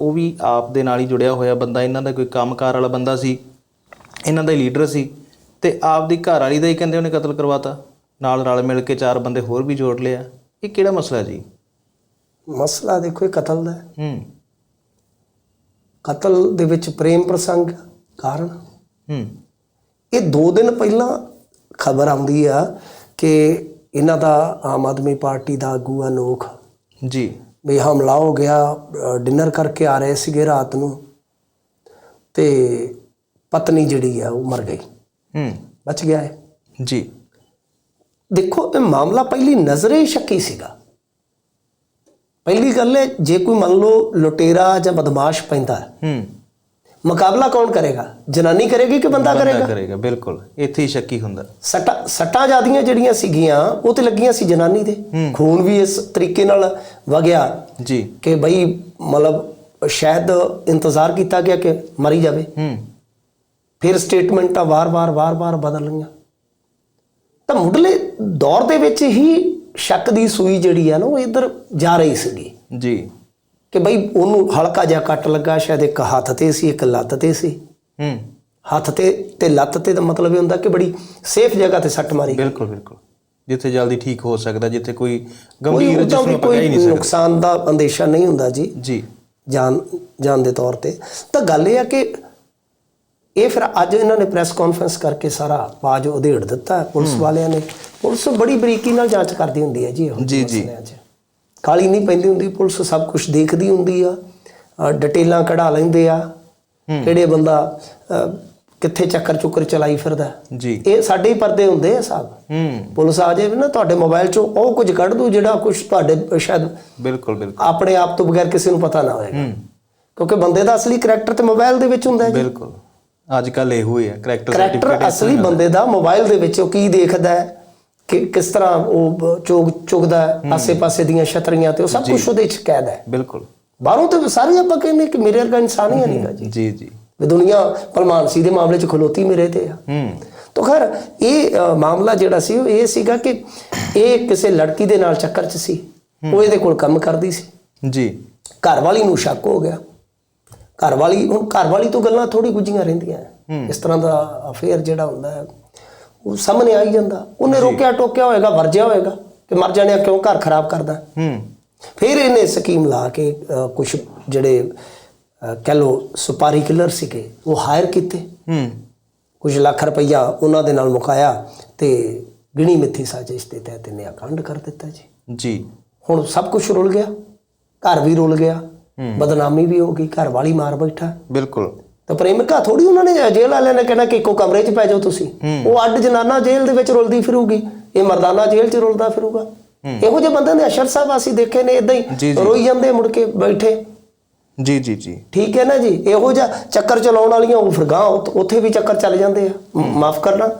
ਉਹ ਵੀ ਆਪ ਦੇ ਨਾਲ ਹੀ ਜੁੜਿਆ ਹੋਇਆ ਬੰਦਾ ਇਹਨਾਂ ਦਾ ਕੋਈ ਕੰਮਕਾਰ ਵਾਲਾ ਬੰਦਾ ਸੀ ਇਹਨਾਂ ਦਾ ਹੀ ਲੀਡਰ ਸੀ ਤੇ ਆਪ ਦੀ ਘਰ ਵਾਲੀ ਦਾ ਹੀ ਕਹਿੰਦੇ ਉਹਨੇ ਕਤਲ ਕਰਵਾਤਾ। ਨਾਲ ਰਲ ਮਿਲ ਕੇ ਚਾਰ ਬੰਦੇ ਹੋਰ ਵੀ ਜੋੜ ਲਿਆ। ਇਹ ਕਿਹੜਾ ਮਸਲਾ ਜੀ? ਮਸਲਾ ਦੇਖੋ ਇਹ ਕਤਲ ਦਾ ਹੈ। ਹੂੰ। ਕਤਲ ਦੇ ਵਿੱਚ ਪ੍ਰੇਮ ਪ੍ਰਸੰਗ ਕਾਰਨ। ਹੂੰ। ਇਹ 2 ਦਿਨ ਪਹਿਲਾਂ ਖਬਰ ਆਉਂਦੀ ਆ ਕਿ ਇਹਨਾਂ ਦਾ ਆਮ ਆਦਮੀ ਪਾਰਟੀ ਦਾ ਆਗੂ ਅਨੋਖ ਜੀ। ਵੀ ਹਮਲਾ ਹੋ ਗਿਆ ਡਿਨਰ ਕਰਕੇ ਆ ਰਹੇ ਸੀਗੇ ਰਾਤ ਨੂੰ ਤੇ ਪਤਨੀ ਜਿਹੜੀ ਆ ਉਹ ਮਰ ਗਈ। ਹੂੰ। ਬਚ ਗਿਆ ਹੈ ਜੀ। ਦੇਖੋ ਇਹ ਮਾਮਲਾ ਪਹਿਲੀ ਨਜ਼ਰੇ ਹੀ ਸ਼ੱਕੀ ਸੀਗਾ। ਪਹਿਲੀ ਗੱਲ ਹੈ ਜੇ ਕੋਈ ਮੰਨ ਲਓ ਲੁਟੇਰਾ ਜਾਂ ਬਦਮਾਸ਼ ਪੈਂਦਾ ਹੈ, ਹੂੰ। ਮੁਕਾਬਲਾ ਕੌਣ ਕਰੇਗਾ? ਜਨਾਨੀ ਕਰੇਗੀ ਕਿ ਬੰਦਾ ਕਰੇਗਾ? ਕਰੇਗਾ ਬਿਲਕੁਲ। ਇੱਥੇ ਹੀ ਸ਼ੱਕੀ ਹੁੰਦਾ। ਸੱਟਾਂ ਸੱਟਾਂ ਜਿਆਦੀਆਂ ਜਿਹੜੀਆਂ ਸੀਗੀਆਂ ਉਹ ਤੇ ਲੱਗੀਆਂ ਸੀ ਜਨਾਨੀ ਦੇ। ਖੂਨ ਵੀ ਇਸ ਤਰੀਕੇ ਨਾਲ ਵਗਿਆ। ਜੀ। ਕਿ ਬਈ ਮਤਲਬ ਸ਼ਾਇਦ ਇੰਤਜ਼ਾਰ ਕੀਤਾ ਗਿਆ ਕਿ ਮਰੀ ਜਾਵੇ। ਹੂੰ। ਫਿਰ ਸਟੇਟਮੈਂਟਾਂ ਵਾਰ-ਵਾਰ ਵਾਰ-ਵਾਰ ਬਦਲ ਲਈਆਂ। ਤਾਂ ਮੁੱਢਲੇ ਦੌਰ ਦੇ ਵਿੱਚ ਹੀ ਸ਼ੱਕ ਦੀ ਸੂਈ ਜਿਹੜੀ ਆ ਨਾ ਉਹ ਇੱਧਰ ਜਾ ਰਹੀ ਸੀਗੀ। ਜੀ। ਕਿ ਬਈ ਉਹਨੂੰ ਹਲਕਾ ਜਿਹਾ ਕੱਟ ਲੱਗਾ ਸ਼ਾਇਦ ਇੱਕ ਹੱਥ ਤੇ ਸੀ ਇੱਕ ਲੱਤ ਤੇ ਸੀ। ਹੂੰ। ਹੱਥ ਤੇ ਤੇ ਲੱਤ ਤੇ ਦਾ ਮਤਲਬ ਇਹ ਹੁੰਦਾ ਕਿ ਬੜੀ ਸੇਫ ਜਗ੍ਹਾ ਤੇ ਸੱਟ ਮਾਰੀ। ਬਿਲਕੁਲ ਬਿਲਕੁਲ। ਜਿੱਥੇ ਜਲਦੀ ਠੀਕ ਹੋ ਸਕਦਾ ਜਿੱਥੇ ਕੋਈ ਗੰਭੀਰ ਜਿਸ ਨੂੰ ਹੀ ਨਹੀਂ ਸਕਦੇ। ਨੁਕਸਾਨ ਦਾ ਅੰਦੇਸ਼ਾ ਨਹੀਂ ਹੁੰਦਾ ਜੀ। ਜੀ। ਜਾਨ ਜਾਨ ਦੇ ਤੌਰ ਤੇ। ਤਾਂ ਗੱਲ ਇਹ ਆ ਕਿ ਇਹ ਫਿਰ ਅੱਜ ਇਹਨਾਂ ਨੇ ਪ੍ਰੈਸ ਕਾਨਫਰੰਸ ਕਰਕੇ ਸਾਰਾ ਬਾਜ ਉਧੇੜ ਦਿੱਤਾ। ਪੁਲਿਸ ਵਾਲਿਆਂ ਨੇ। ਪੁਲਿਸ ਬੜੀ ਬਰੀਕੀ ਨਾਲ ਜਾਂਚ ਕਰਦੀ ਹੁੰਦੀ ਹੈ ਜੀ ਜੀ, ਜੀ। ਕਾਲੀ ਨਹੀਂ ਪੈਂਦੀ ਹੁੰਦੀ ਪੁਲਿਸ ਸਭ ਕੁਝ ਦੇਖਦੀ ਹੁੰਦੀ ਆ। ਡਿਟੇਲਾਂ ਕਢਾ ਲੈਂਦੇ ਆ। ਕਿਹੜੇ ਬੰਦਾ ਕਿੱਥੇ ਚੱਕਰ ਚੁੱਕਰ ਚਲਾਈ ਫਿਰਦਾ। ਜੀ। ਇਹ ਸਾਡੇ ਹੀ ਪਰਦੇ ਹੁੰਦੇ ਆ ਸਾਹਿਬ ਹੂੰ। ਪੁਲਿਸ ਆ ਜਾਵੇ ਨਾ ਤੁਹਾਡੇ ਮੋਬਾਈਲ 'ਚੋਂ ਉਹ ਕੁਝ ਕੱਢ ਦੂ ਜਿਹੜਾ ਕੁਝ ਤੁਹਾਡੇ ਸ਼ਾਇਦ ਬਿਲਕੁਲ ਬਿਲਕੁਲ। ਆਪਣੇ ਆਪ ਤੋਂ ਬਗੈਰ ਕਿਸੇ ਨੂੰ ਪਤਾ ਨਾ ਹੋਏਗਾ। ਕਿਉਂਕਿ ਬੰਦੇ ਦਾ ਅਸਲੀ ਕਰੈਕਟਰ ਤੇ ਮੋਬਾਈਲ ਦੇ ਵਿੱਚ ਹੁੰਦਾ ਹੈ ਜੀ। ਬਿਲਕੁਲ। ਅੱਜ ਕੱਲ ਇਹ ਹੋਈ ਹੈ ਕਰੈਕਟਰ ਕਰੈਕਟਰ ਅਸਲੀ ਬੰਦੇ ਦਾ ਮੋਬਾਈਲ ਦੇ ਵਿੱਚ ਉਹ ਕੀ ਦੇਖਦਾ ਹੈ? ਕਿ ਕਿਸ ਤਰ੍ਹਾਂ ਉਹ ਚੁਗ ਚੁਗਦਾ ਆਸੇ-ਪਾਸੇ ਦੀਆਂ ਛਤਰੀਆਂ ਤੇ ਉਹ ਸਭ ਕੁਝ ਉਹਦੇ ਵਿੱਚ ਕੈਦ ਹੈ। ਬਿਲਕੁਲ। ਬਾਹਰੋਂ ਤੇ ਸਾਰੇ ਆਪਾਂ ਕਹਿੰਦੇ ਕਿ ਮੇਰੇ ਵਰਗਾ ਇਨਸਾਨ ਹੀ ਨਹੀਂਗਾ ਜੀ। ਜੀ ਜੀ। ਵੀ ਦੁਨੀਆ ਭਲਮਾਨਸੀ ਦੇ ਮਾਮਲੇ 'ਚ ਖਲੋਤੀ ਮੇਰੇ ਤੇ ਆ। ਹੂੰ। ਤਾਂ ਖੈਰ ਇਹ ਮਾਮਲਾ ਜਿਹੜਾ ਸੀ ਉਹ ਇਹ ਸੀਗਾ ਕਿ ਇਹ ਕਿਸੇ ਲੜਕੀ ਦੇ ਨਾਲ ਚੱਕਰ 'ਚ ਸੀ। ਉਹ ਇਹਦੇ ਕੋਲ ਕੰਮ ਕਰਦੀ ਸੀ। ਜੀ। ਘਰ ਵਾਲੀ ਨੂੰ ਸ਼ੱਕ ਹੋ ਗਿਆ। ਘਰ ਵਾਲੀ ਹੁਣ ਘਰ ਵਾਲੀ ਤੋਂ ਗੱਲਾਂ ਥੋੜੀ ਗੁੱਝੀਆਂ ਰਹਿੰਦੀਆਂ। ਇਸ ਤਰ੍ਹਾਂ ਦਾ ਅਫੇਅਰ ਜਿਹੜਾ ਹੁੰਦਾ ਹੈ ਉਹ ਸਾਹਮਣੇ ਆ ਹੀ ਜਾਂਦਾ। ਉਹਨੇ ਰੋਕਿਆ ਟੋਕਿਆ ਹੋਏਗਾ ਵਰਜਿਆ ਹੋਏਗਾ ਕਿ ਮਰ ਜਾਣਿਆ ਕਿਉਂ ਘਰ ਖਰਾਬ ਕਰਦਾ। ਹੂੰ। ਫਿਰ ਇਹਨੇ ਸਕੀਮ ਲਾ ਕੇ ਕੁਝ ਜਿਹੜੇ ਕਹਿ ਲੋ ਸੁਪਾਰੀ ਕਿਲਰ ਸੀਗੇ ਉਹ ਹਾਇਰ ਕੀਤੇ। ਹੂੰ। ਕੁਝ ਲੱਖ ਰੁਪਈਆ ਉਹਨਾਂ ਦੇ ਨਾਲ ਮੁਕਾਇਆ ਤੇ ਗਿਣੀ ਮਿੱਥੀ ਸਾਜ਼ਿਸ਼ ਦੇ ਤਹਿਤ ਇਹਨੇ ਅਖੰਡ ਕਰ ਦਿੱਤਾ ਜੀ। ਜੀ। ਹੁਣ ਸਭ ਕੁਝ ਰੁਲ ਗਿਆ। ਘਰ ਵੀ ਰੁਲ ਗਿਆ। ਬਦਨਾਮੀ ਵੀ ਹੋ ਗਈ। ਘਰ ਵਾਲੀ ਮਾਰ ਬੈਠਾ। ਬਿਲਕੁਲ। ਤਾਂ ਪ੍ਰੇਮਿਕਾ ਥੋੜੀ ਉਹਨਾਂ ਨੇ ਜੇਲ੍ਹ ਵਾਲਿਆਂ ਨੇ ਕਹਿਣਾ ਕਿ ਇੱਕੋ ਕਮਰੇ 'ਚ ਪੈ ਜਾਓ ਤੁਸੀਂ। ਉਹ ਅੱਡ ਜਨਾਨਾ ਜੇਲ੍ਹ ਦੇ ਵਿੱਚ ਰੁਲਦੀ ਫਿਰੂਗੀ। ਇਹ ਮਰਦਾਨਾ ਜੇਲ੍ਹ 'ਚ ਰੁਲਦਾ ਫਿਰੂਗਾ। ਇਹੋ ਜਿਹੇ ਬੰਦੇ ਨੇ ਅਸ਼ਰ ਸਾਹਿਬ ਅਸੀਂ ਦੇਖੇ ਨੇ ਇਦਾਂ ਹੀ। ਰੋਈ ਜਾਂਦੇ ਮੁੜ ਕੇ ਬੈਠੇ। ਜੀ ਜੀ ਜੀ। ਠੀਕ ਹੈ ਨਾ ਜੀ? ਇਹੋ ਜਿਹਾ ਚੱਕਰ ਚਲਾਉਣ ਵਾਲੀਆਂ ਉਹ ਫਿਰ ਗਾਂ ਉੱਥੇ ਵੀ ਚੱਕਰ ਚੱਲ ਜਾਂਦੇ ਆ। ਮਾਫ ਕਰਨਾ।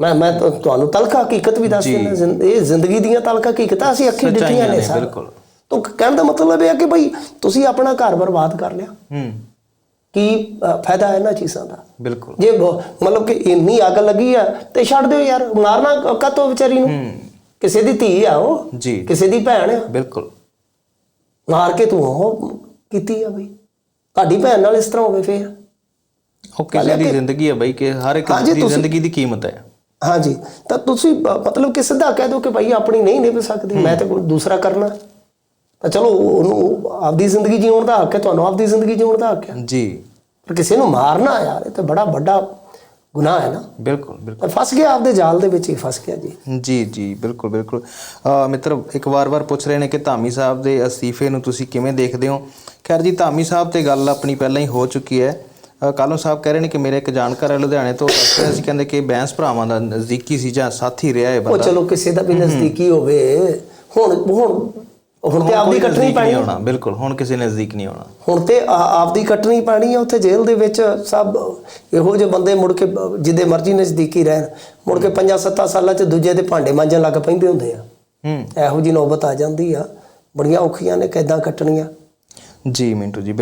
ਮੈਂ ਮੈਂ ਤੁਹਾਨੂੰ ਤਲਖਾ ਹਕੀਕਤ ਵੀ ਦੱਸ। ਦਿੰਦਾ ਇਹ ਜ਼ਿੰਦਗੀ ਦੀਆਂ ਤਲਖਾ ਹਕੀਕਤਾਂ ਅਸੀਂ ਅੱਖੀਂ ਨੇ ਨੇ, ਸਰ। ਬਿਲਕੁਲ। ਤਾਂ ਕਹਿਣ ਦਾ ਮਤਲਬ ਇਹ ਹੈ ਕਿ ਭਈ ਤੁਸੀਂ ਆਪਣਾ ਘਰ ਬਰਬਾਦ ਕਰ ਲਿਆ। ਹੂੰ। ਕੀ ਫਾਇਦਾ ਹੈ ਇਹਨਾਂ ਚੀਜ਼ਾਂ ਦਾ? ਬਿਲਕੁਲ। ਜੇ ਮਤਲਬ ਕਿ ਇੰਨੀ ਅੱਗ ਲੱਗੀ ਆ ਤੇ ਛੱਡ ਦਿਓ ਯਾਰ ਮਾਰਨਾ ਕਾਤੋਂ ਵਿਚਾਰੀ ਨੂੰ? ਕਿਸੇ ਦੀ ਧੀ ਆ ਉਹ? ਜੀ। ਕਿਸੇ ਦੀ ਭੈਣ ਆ? ਬਿਲਕੁਲ। ਮਾਰ ਕੇ ਤੂੰ ਉਹ ਕੀਤੀ ਆ ਬਈ? ਤੁਹਾਡੀ ਭੈਣ ਨਾਲ ਇਸ ਤਰ੍ਹਾਂ ਹੋਵੇ ਫੇਰ? ਉਹ ਕਿਸੇ ਦੀ ਜ਼ਿੰਦਗੀ ਹੈ ਬਈ ਕਿ ਹਰ ਇੱਕ ਦੀ ਜ਼ਿੰਦਗੀ ਦੀ ਕੀਮਤ ਹੈ। ਹਾਂਜੀ। ਤਾਂ ਤੁਸੀਂ ਮਤਲਬ ਕਿ ਸਿੱਧਾ ਕਹਿ ਦਿਓ ਕਿ ਭਾਈ ਆਪਣੀ ਨਹੀਂ ਨਿਭ ਸਕਦੀ ਮੈਂ ਤੇ ਕੋਈ ਦੂਸਰਾ ਕਰਨਾ। ਤਾਂ ਚਲੋ ਉਹਨੂੰ ਆਪਦੀ ਜ਼ਿੰਦਗੀ ਜਿਉਣ ਦਾ ਹੱਕ ਹੈ ਤੁਹਾਨੂੰ ਆਪਦੀ ਜ਼ਿੰਦਗੀ ਜਿਉਣ ਦਾ ਹੱਕ ਹੈ। ਜੀ। ਪਰ ਕਿਸੇ ਨੂੰ ਮਾਰਨਾ ਯਾਰ ਇਹ ਤਾਂ ਬੜਾ ਵੱਡਾ ਗੁਨਾਹ ਹੈ ਨਾ। ਬਿਲਕੁਲ ਬਿਲਕੁਲ। ਫਸ ਗਿਆ ਆਪਦੇ ਜਾਲ ਦੇ ਵਿੱਚ ਹੀ ਫਸ ਗਿਆ ਜੀ। ਜੀ ਜੀ ਬਿਲਕੁਲ ਬਿਲਕੁਲ। ਮਿੱਤਰ ਇੱਕ ਵਾਰ-ਵਾਰ ਪੁੱਛ ਰਹੇ ਨੇ ਕਿ ਧਾਮੀ ਸਾਹਿਬ ਦੇ ਅਸਤੀਫੇ ਨੂੰ ਤੁਸੀਂ ਕਿਵੇਂ ਦੇਖਦੇ ਹੋ? ਖੈਰ ਜੀ ਧਾਮੀ ਸਾਹਿਬ ਤੇ ਗੱਲ ਆਪਣੀ ਪਹਿਲਾਂ ਹੀ ਹੋ ਚੁੱਕੀ ਹੈ। ਕਾਲੋਂ ਸਾਹਿਬ ਕਹਿ ਰਹੇ ਨੇ ਕਿ ਮੇਰੇ ਇੱਕ ਜਾਣਕਾਰ ਹੈ ਲੁਧਿਆਣੇ ਤੋਂ ਦੱਸ ਰਿਹਾ ਸੀ ਕਹਿੰਦੇ ਕਿ ਬੈਂਸ ਭਰਾਵਾਂ ਦਾ ਨਜ਼ਦੀਕੀ ਸੀ ਜਾਂ ਸਾਥੀ ਰਿਹਾ ਹੈ ਉਹ ਬੰਦਾ। ਚਲੋ ਕਿਸੇ ਦਾ ਵੀ ਨਜ਼ਦੀਕੀ ਹੋਵੇ ਹੁਣ ਹੁਣ ਹੁਣ ਤੇ ਆਪਦੀ ਕੱਟਣੀ ਪੈਣੀ। ਆਉਣਾ। ਬਿਲਕੁਲ ਹੁਣ ਕਿਸੇ ਨਜ਼ਦੀਕ ਨਹੀਂ ਆਉਣਾ। ਹੁਣ ਤੇ ਆ- ਆਪਦੀ ਕੱਟਣੀ ਪੈਣੀ ਹੈ ਉੱਥੇ ਜੇਲ੍ਹ ਦੇ ਵਿੱਚ ਸਭ ਇਹੋ ਜਿਹੇ ਬੰਦੇ ਮੁੜ ਕੇ ਜਿੱਦੇ ਮਰਜ਼ੀ ਨਜ਼ਦੀਕੀ ਰਹਿਣ। ਮੁੜ ਕੇ 5-7 ਸਾਲਾਂ ਚ ਦੂਜੇ ਦੇ ਭਾਂਡੇ ਮਾਂਜਣ ਲੱਗ ਪੈਂਦੇ ਹੁੰਦੇ ਆ। ਹੂੰ। ਇਹੋ ਜੀ ਨੌਬਤ ਆ ਜਾਂਦੀ ਆ। ਬੜੀਆਂ ਔਖੀਆਂ ਨੇ ਕਿਦਾਂ ਕੱਟਣੀਆਂ? ਜੀ ਮਿੰਟੂ ਜੀ